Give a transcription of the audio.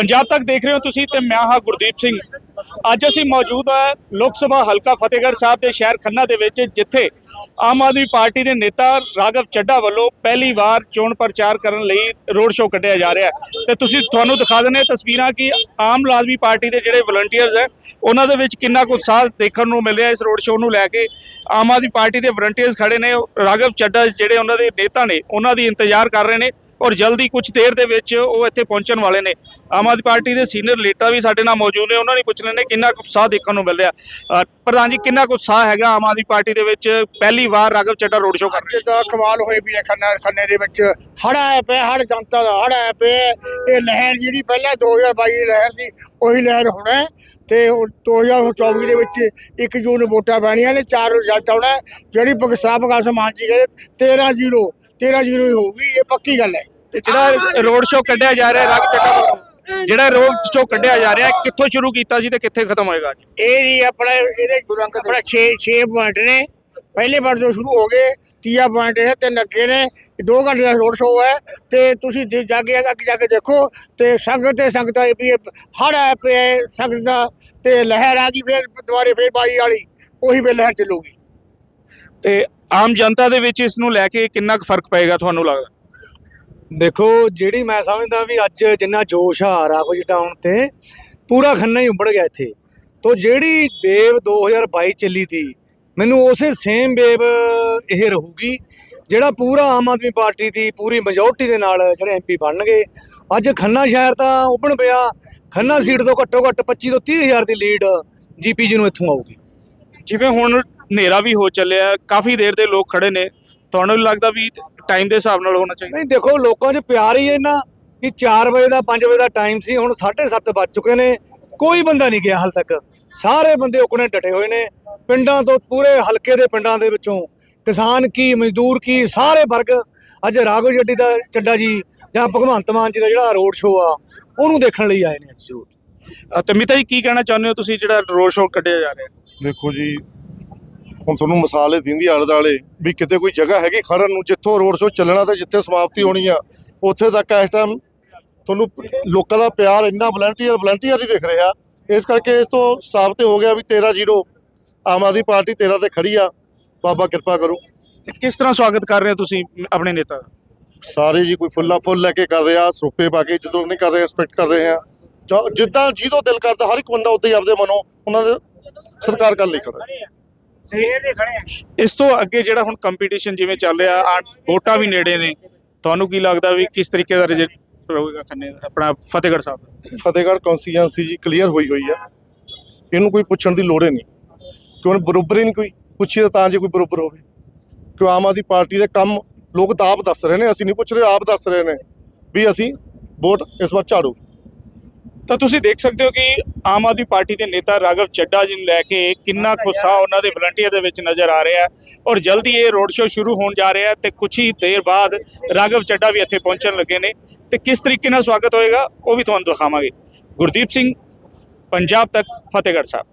ਪੰਜਾਬ ਤੱਕ ਦੇਖ ਰਹੇ ਹੋ ਤੁਸੀਂ ਤੇ ਮੈਂ ਹਾਂ ਗੁਰਦੀਪ ਸਿੰਘ। ਅੱਜ ਅਸੀਂ ਮੌਜੂਦ ਹਾਂ ਲੋਕ ਸਭਾ ਹਲਕਾ ਫਤਿਹਗੜ੍ਹ ਸਾਹਿਬ ਦੇ ਸ਼ਹਿਰ ਖੰਨਾ ਦੇ ਵਿੱਚ, ਜਿੱਥੇ ਆਮ ਆਦਮੀ ਪਾਰਟੀ ਦੇ ਨੇਤਾ ਰਾਘਵ ਚੱਡਾ ਵੱਲੋਂ ਪਹਿਲੀ ਵਾਰ ਚੋਣ ਪ੍ਰਚਾਰ ਕਰਨ ਲਈ ਰੋਡ ਸ਼ੋਅ ਕੱਢਿਆ ਜਾ ਰਿਹਾ ਹੈ। ਤੇ ਤੁਸੀਂ ਤੁਹਾਨੂੰ ਦਿਖਾ ਦਿੰਦੇ ਤਸਵੀਰਾਂ ਕਿ ਆਮ ਆਦਮੀ ਪਾਰਟੀ ਦੇ ਜਿਹੜੇ ਵਲੰਟੀਅਰਸ ਹੈ, ਉਹਨਾਂ ਦੇ ਵਿੱਚ ਕਿੰਨਾ ਕੁ ਉਤਸ਼ਾਹ ਦੇਖਣ ਨੂੰ ਮਿਲ ਰਿਹਾ ਇਸ ਰੋਡ ਸ਼ੋਅ ਨੂੰ ਲੈ ਕੇ। ਆਮ ਆਦਮੀ ਪਾਰਟੀ ਦੇ ਵਲੰਟੀਅਰਸ ਖੜੇ ਨੇ ਰਾਘਵ ਚੱਡਾ ਜਿਹੜੇ ਉਹਨਾਂ ਦੇ ਨੇਤਾ ਨੇ, ਉਹਨਾਂ ਦੀ ਇੰਤਜ਼ਾਰ ਕਰ ਰਹੇ ਨੇ। ਔਰ ਜਲਦੀ ਕੁਝ ਦੇਰ ਦੇ ਵਿੱਚ ਉਹ ਇੱਥੇ ਪਹੁੰਚਣ ਵਾਲੇ ਨੇ। ਆਮ ਆਦਮੀ ਪਾਰਟੀ ਦੇ ਸੀਨੀਅਰ ਲੀਡਰ ਵੀ ਸਾਡੇ ਨਾਲ ਮੌਜੂਦ ਨੇ। ਉਹਨਾਂ ਨੇ ਪੁੱਛ ਲੈਣੇ, ਕਿੰਨਾ ਕੁ ਉਤਸ਼ਾਹ ਦੇਖਣ ਨੂੰ ਮਿਲ ਰਿਹਾ? ਪ੍ਰਧਾਨ ਜੀ, ਕਿੰਨਾ ਕੁ ਉਤਸ਼ਾਹ ਹੈਗਾ ਆਮ ਆਦਮੀ ਪਾਰਟੀ ਦੇ ਵਿੱਚ? ਪਹਿਲੀ ਵਾਰ ਰਾਘਵ ਚੱਡਾ ਰੋਡ ਸ਼ੋਅ ਕਰ ਰਿਹਾ ਜਿੱਦਾਂ ਕਮਾਲ ਹੋਈ ਵੀ ਹੈ ਖੰਨਾ, ਖੰਨੇ ਦੇ ਵਿੱਚ। ਹੜ ਆਇਆ ਪਿਆ ਹੜ ਜਨਤਾ ਦਾ ਹੜ ਆਇਆ ਪਿਆ। ਇਹ ਲਹਿਰ ਜਿਹੜੀ ਪਹਿਲਾਂ 2022 ਦੀ ਲਹਿਰ ਸੀ, ਉਹੀ ਲਹਿਰ ਹੋਣਾ ਹੈ। ਤੇ ਉਹ 2024 ਦੇ ਵਿੱਚ 1 ਜੂਨ ਵੋਟਾਂ ਪੈਣੀਆਂ ਨੇ, ਚਾਰ ਰਿਜ਼ਲਟ ਆਉਣਾ ਜਿਹੜੀ ਭਗਸਾਬ ਭਗਤ ਮਾਨ ਜੀ ਗਏ 13 0 13 0 ਹੀ ਹੋਊਗੀ ਇਹ ਪੱਕੀ ਗੱਲ ਹੈ। ਤੇ ਜਿਹੜਾ ਰੋਡ ਸ਼ੋਅ ਕੱਢਿਆ ਜਾ ਰਿਹਾ ਚੱਡਾ ਵੱਲੋਂ ਜਿਹੜਾ ਰੋਡ ਸ਼ੋਅ ਕੱਢਿਆ ਜਾ ਰਿਹਾ ਕਿੱਥੋਂ ਸ਼ੁਰੂ ਕੀਤਾ ਸੀ ਤੇ ਕਿੱਥੇ ਖਤਮ ਹੋਏਗਾ ਇਹ ਜੀ ਆਪਣਾ ਇਹਦੇ ਆਪਣਾ 6 6 ਪੁਆਇੰਟ ਨੇ। ਪਹਿਲੇ ਪੁਆਇੰਟ ਤੋਂ ਸ਼ੁਰੂ ਹੋ ਗਏ ਤੀਆ ਪੁਆਇੰਟ ਇਹ ਤਿੰਨ ਅੱਗੇ ਨੇ। ਇਹ ਦੋ ਘੰਟੇ ਦਾ ਰੋਡ ਸ਼ੋਅ ਹੈ ਤੇ ਤੁਸੀਂ ਜਾ ਕੇ ਅੱਗੇ ਜਾ ਕੇ ਦੇਖੋ ਤੇ ਸੰਗਤ ਤੇ ਸੰਗਤ ਆਈ ਵੀ ਹੜ ਹੈ ਸੰਗਤ ਦਾ ਤੇ ਲਹਿਰ ਆ ਗਈ ਫਿਰ ਦੁਬਾਰੇ ਫਿਰ ਬਾਈ ਵਾਲੀ ਉਹੀ ਵੇ ਲਹਿਰ ਚੱਲੂਗੀ। ਤੇ ਆਮ ਜਨਤਾ ਦੇ ਵਿੱਚ ਇਸ ਨੂੰ ਲੈ ਕੇ ਕਿੰਨਾ ਕੁ ਫ਼ਰਕ ਪਏਗਾ ਤੁਹਾਨੂੰ ਲੱਗਦਾ? ਦੇਖੋ ਜਿਹੜੀ ਮੈਂ ਸਮਝਦਾ ਵੀ ਅੱਜ ਜਿੰਨਾ ਜੋਸ਼ ਆ ਰਾਘੋ ਜੀ ਟਾਊਨ ਤੇ ਪੂਰਾ ਖੰਨਾ ਹੀ ਉੱਭੜ ਗਿਆ ਇੱਥੇ। ਤੋਂ ਜਿਹੜੀ ਵੇਵ 2022 ਚੱਲੀ ਤੀ ਮੈਨੂੰ ਉਸੇ ਸੇਮ ਵੇਵ ਇਹ ਰਹੂਗੀ ਜਿਹੜਾ ਪੂਰਾ ਆਮ ਆਦਮੀ ਪਾਰਟੀ ਦੀ ਪੂਰੀ ਮੈਜੋਰਟੀ ਦੇ ਨਾਲ ਜਿਹੜੇ ਐਮਪੀ ਬਣਨਗੇ। ਅੱਜ ਖੰਨਾ ਸ਼ਹਿਰ ਤਾਂ ਉੱਭਣ ਪਿਆ ਖੰਨਾ ਸੀਟ ਤੋਂ ਘੱਟੋ ਘੱਟ 25 ਤੋਂ 30 ਹਜ਼ਾਰ ਦੀ ਲੀਡ ਜੀਪੀਜੀ ਨੂੰ ਇੱਥੋਂ ਆਊਗੀ। ਜਿਵੇਂ ਹੁਣ ਹਨੇਰਾ ਵੀ ਹੋ ਚੱਲਿਆ ਕਾਫੀ ਦੇਰ ਦੇ ਲੋਕ ਖੜੇ ਨੇ। ਤੁਹਾਨੂੰ ਵੀ ਲੱਗਦਾ ਵੀ ਟਾਈਮ ਦੇ ਹਿਸਾਬ ਨਾਲ ਹੋਣਾ ਚਾਹੀਦਾ? ਨਹੀਂ ਦੇਖੋ ਲੋਕਾਂ 'ਚ ਪਿਆਰ ਹੀ ਇੰਨਾ ਕਿ 4 ਵਜੇ ਦਾ 5 ਵਜੇ ਦਾ ਟਾਈਮ ਸੀ ਹੁਣ 7:30 ਵੱਜ ਚੁੱਕੇ ਨੇ। ਕੋਈ ਬੰਦਾ ਨਹੀਂ ਗਿਆ ਹਾਲ ਤੱਕ। ਸਾਰੇ ਬੰਦੇ ਉਕਣੇ ਡਟੇ ਹੋਏ ਨੇ। ਪਿੰਡਾਂ ਤੋਂ ਪੂਰੇ ਹਲਕੇ ਦੇ ਪਿੰਡਾਂ ਦੇ ਵਿੱਚੋਂ ਕਿਸਾਨ ਕੀ ਮਜ਼ਦੂਰ ਕੀ ਸਾਰੇ ਵਰਗ ਅੱਜ ਰਾਘੋ ਜੱਡੀ ਦਾ ਚੱਡਾ ਜੀ ਜਾਂ ਭਗਵੰਤ ਮਾਨ ਜੀ ਦਾ ਜਿਹੜਾ ਰੋਡ ਸ਼ੋਅ ਆ ਉਹਨੂੰ ਦੇਖਣ ਲਈ ਆਏ ਨੇ। ਅੱਜ ਜ਼ਰੂਰ ਤੇ ਮਿਤਾ ਜੀ ਕੀ ਕਹਿਣਾ ਚਾਹੁੰਦੇ ਹੋ ਤੁਸੀਂ ਜਿਹੜਾ ਰੋਡ ਸ਼ੋਅ ਕੱਢਿਆ ਜਾ ਰਿਹਾ? ਦੇਖੋ ਜੀ ਹੁਣ ਤੁਹਾਨੂੰ ਮਿਸਾਲ ਇਹ ਦਿੰਦੀ ਆਲੇ ਦੁਆਲੇ ਵੀ ਕਿਤੇ ਕੋਈ ਜਗ੍ਹਾ ਹੈਗੀ ਖੜਨ ਨੂੰ ਜਿੱਥੋਂ ਰੋਡ ਸ਼ੋਅ ਚੱਲਣਾ ਤੇ ਜਿੱਥੇ ਸਮਾਪਤੀ ਹੋਣੀ ਆ ਉੱਥੇ ਤੱਕ ਇਸ ਟਾਈਮ ਤੁਹਾਨੂੰ ਲੋਕਾਂ ਦਾ ਪਿਆਰ ਇੰਨਾ ਵਲੰਟੀਅਰ ਵਲੰਟੀਅਰ ਹੀ ਦਿਖ ਰਿਹਾ। ਇਸ ਕਰਕੇ ਇਸ ਤੋਂ ਸਾਬਤ ਹੋ ਗਿਆ ਵੀ 13 0 ਆਮ ਆਦਮੀ ਪਾਰਟੀ 13 ਤੇ ਖੜੀ ਆ। ਬਾਬਾ ਕਿਰਪਾ ਕਰੂ। ਤੇ ਕਿਸ ਤਰ੍ਹਾਂ ਸਵਾਗਤ ਕਰ ਰਹੇ ਹੋ ਤੁਸੀਂ ਆਪਣੇ ਨੇਤਾ? ਦਾ ਸਾਰੇ ਜੀ ਕੋਈ ਫੁੱਲਾ ਫੁੱਲ ਲੈ ਕੇ ਕਰ ਰਿਹਾ ਸਰੂਪੇ ਪਾ ਕੇ ਜਦੋਂ ਨਹੀਂ ਕਰ ਰਹੇ ਰਿਸਪੈਕਟ ਕਰ ਰਹੇ ਆ। ਜਿੱਦਾਂ ਜਿਹਦੋਂ ਦਿਲ ਕਰਦਾ ਹਰ ਇੱਕ ਬੰਦਾ ਉੱਤੇ ਹੀ ਆਪਦੇ ਮਨੋਂ ਉਹਨਾਂ ਦੇ ਸਤਿਕਾਰ ਕਰਨ ਲਈ ਖੜਾ। ਇਸ ਤੋਂ ਅੱਗੇ ਜਿਹੜਾ ਹੁਣ ਕੰਪੀਟੀਸ਼ਨ ਜਿਵੇਂ ਚੱਲ ਰਿਹਾ ਆ ਵੋਟਾਂ ਵੀ ਨੇੜੇ ਨੇ। ਤੁਹਾਨੂੰ ਕੀ ਲੱਗਦਾ ਵੀ ਕਿਸ ਤਰੀਕੇ ਦਾ ਰਿਜ਼ਲਟ ਰਹੇਗਾ ਖੰਨੇ ਦਾ, ਆਪਣਾ ਫਤਿਹਗੜ੍ਹ ਸਾਹਿਬ? ਫਤਿਹਗੜ੍ਹ ਕੌਂਸਟੀਚੁਐਂਸੀ ਜੀ ਕਲੀਅਰ ਹੋਈ ਹੋਈ ਆ। ਇਹਨੂੰ ਕੋਈ ਪੁੱਛਣ ਦੀ ਲੋੜ ਹੀ ਨਹੀਂ। ਕਿਉਂ ਬਰੋਬਰ ਹੀ ਨਹੀਂ ਕੋਈ? ਪੁੱਛੀ ਤਾਂ ਤਾਂ ਜੇ ਕੋਈ ਬਰੋਬਰ ਹੋਵੇ। ਕਿਉਂ ਆਮ ਆਦਮੀ ਪਾਰਟੀ ਦੇ ਕੰਮ ਲੋਕ ਤਾਂ ਆਪ ਦੱਸ ਰਹੇ ਨੇ ਅਸੀਂ ਨਹੀਂ ਪੁੱਛ ਰਹੇ ਆਪ ਦੱਸ ਰਹੇ ਨੇ ਵੀ ਅਸੀਂ ਵੋਟ ਇਸ ਵਾਰ ਝਾੜੂ। ਤਾਂ ਤੁਸੀਂ ਦੇਖ ਸਕਦੇ ਹੋ ਕਿ ਆਮ ਆਦਮੀ ਪਾਰਟੀ ਦੇ ਨੇਤਾ ਰਾਘਵ ਚੱਡਾ ਜੀ ਨੂੰ ਲੈ ਕੇ ਕਿੰਨਾ ਗੁੱਸਾ ਉਹਨਾਂ ਦੇ ਵਲੰਟੀਅਰ ਦੇ ਵਿੱਚ ਨਜ਼ਰ ਆ ਰਿਹਾ ਹੈ। ਔਰ ਜਲਦੀ ਇਹ ਰੋਡ ਸ਼ੋਅ ਸ਼ੁਰੂ ਹੋਣ ਜਾ ਰਿਹਾ ਹੈ ਤੇ ਕੁਝ ਹੀ ਦੇਰ ਬਾਅਦ ਰਾਘਵ ਚੱਡਾ ਵੀ ਇੱਥੇ ਪਹੁੰਚਣ ਲੱਗੇ ਨੇ। ਤੇ ਕਿਸ ਤਰੀਕੇ ਨਾਲ ਸਵਾਗਤ ਹੋਏਗਾ, ਉਹ ਵੀ ਤੁਹਾਨੂੰ ਦਿਖਾਵਾਂਗੇ। ਗੁਰਦੀਪ ਸਿੰਘ, ਪੰਜਾਬ ਤੱਕ, ਫਤਿਹਗੜ੍ਹ ਸਾਹਿਬ।